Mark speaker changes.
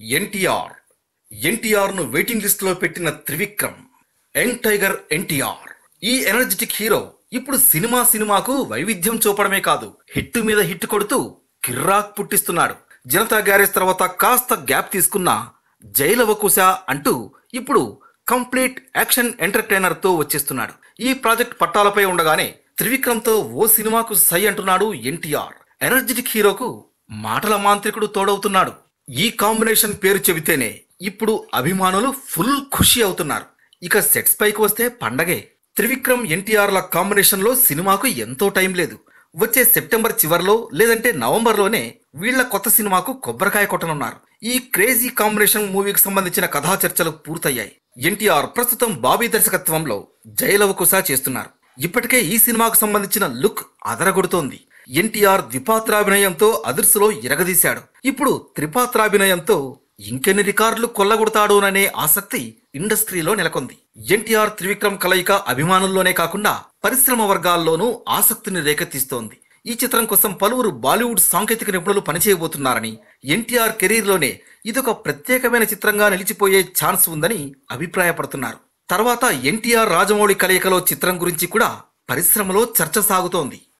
Speaker 1: NTR. ఎన్టీఆర్ను waiting లిస్ట్లో పెట్టిన Trivikram. Young tiger NTR. ఈ ఎనర్జెటిక్ హీరో ఇప్పుడు సినిమా సినిమాకు వైవిధ్యం చూపడమే కాదు హిట్ మీద హిట్ కొడుతూ కిర్రాక్ పుట్టిస్తున్నాడు. జనతా గ్యారేజ్ తర్వాత కాస్త గ్యాప్ తీసుకున్న జైలవకుశ అంటూ ఇప్పుడు కంప్లీట్ యాక్షన్ ఎంటర్టైనర్తో వచ్చేస్తున్నాడు. ఈ ప్రాజెక్ట్ పట్టాలపై ఉండగానే త్రివిక్రమ్తో ఓ సినిమాకు సై అంటున్నాడు ఎన్టీఆర్. ఎనర్జెటిక్ హీరోకు మాటల మాంత్రికుడు తోడవుతున్నాడు. ఈ కాంబినేషన్ పేరు చెబితేనే ఇప్పుడు అభిమానులు ఫుల్ ఖుషి అవుతున్నారు. ఇక సెట్స్ పైకి వస్తే పండగే. త్రివిక్రమ్ ఎన్టీఆర్ల కాంబినేషన్లో సినిమాకు ఎంతో టైం లేదు. వచ్చే సెప్టెంబర్ చివర్లో లేదంటే నవంబర్లోనే వీళ్ళ కొత్త సినిమాకు కొబ్బరికాయ కొట్టనున్నారు. ఈ క్రేజీ కాంబినేషన్ మూవీకి సంబంధించిన కథా చర్చలు పూర్తయ్యాయి. ఎన్టీఆర్ ప్రస్తుతం బాబీ దర్శకత్వంలో జయలవకుశ చేస్తున్నారు. ఇప్పటికే ఈ సినిమాకు సంబంధించిన లుక్ అదరగొడుతోంది. ఎన్టీఆర్ ద్విపాత్రాభినయంతో అదుర్సులో ఇరగదీశాడు ఇప్పుడు త్రిపాత్రాభినయంతో ఇంకెన్ని రికార్డులు కొల్లగొడతాడోననే ఆసక్తి ఇండస్ట్రీలో నెలకొంది. ఎన్టీఆర్ త్రివిక్రమ్ కలయిక అభిమానుల్లోనే కాకుండా పరిశ్రమ వర్గాల్లోనూ ఆసక్తిని రేకెత్తిస్తోంది. ఈ చిత్రం కోసం పలువురు బాలీవుడ్ సాంకేతిక నిపుణులు పనిచేయబోతున్నారని ఎన్టీఆర్ కెరీర్లోనే ఇదొక ప్రత్యేకమైన చిత్రంగా నిలిచిపోయే ఛాన్స్ ఉందని అభిప్రాయపడుతున్నారు. తర్వాత ఎన్టీఆర్ రాజమౌళి కలయికలో చిత్రం గురించి కూడా పరిశ్రమలో చర్చ సాగుతోంది.